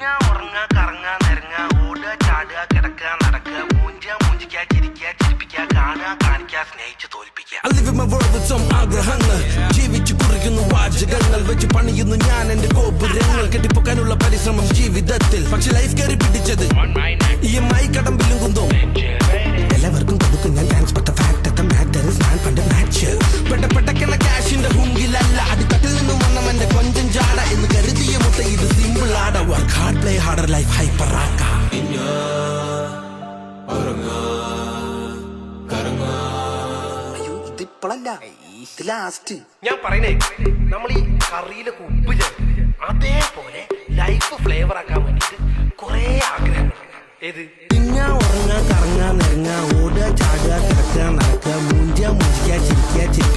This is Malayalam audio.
തിന്നാ ഉറങ്ങ കറങ്ങ നിരങ്ങ ഓടുക ചാടുക കിടക്കുക നടക്കുക മൂഞ്ച മൂഞ്ചിക്ക ചിരിക്ക ചിരിപ്പിക്ക കാണുക കാണിക്ക സ്നേഹിച്ച് തോൽപ്പിക്കുക ആഗ്രഹങ്ങൾ. ജീവിച്ചു കുറിക്കുന്നു വാചകങ്ങൾ. വെച്ച് പണിയുന്നു ഞാൻ എന്റെ ഗോപുരങ്ങൾ. കെട്ടിപ്പൊക്കാനുള്ള പരിശ്രമം ജീവിതത്തിൽ. പക്ഷെ ലൈഫ് കയറി പിടിച്ചത് ഈ എം ഐ കടമ്പിലും കുന്തോ ഹാർഡർ ലൈഫ് ഹൈപ്പർ റാക്ക ഇതിപ്പോഴല്ല ഇത് ലാസ്റ്റ് ഞാൻ പറയുന്നേ നമ്മൾ ഈ കറിയിലൊക്കെ ഉപ്പ് ചേർത്ത് അതേപോലെ ലൈഫ് ഫ്ലേവർ ആക്കാൻ വേണ്ടിട്ട് കുറെ ആഗ്രഹങ്ങൾ. ഏത്? തിന്നാ ഉറങ്ങാ കറങ്ങാ നിറങ്ങാ ഓടുക ചാടുക കിടക്കുക നടക്കുക മൂഞ്ച മുജിക്കുക ചിരിക്കുക.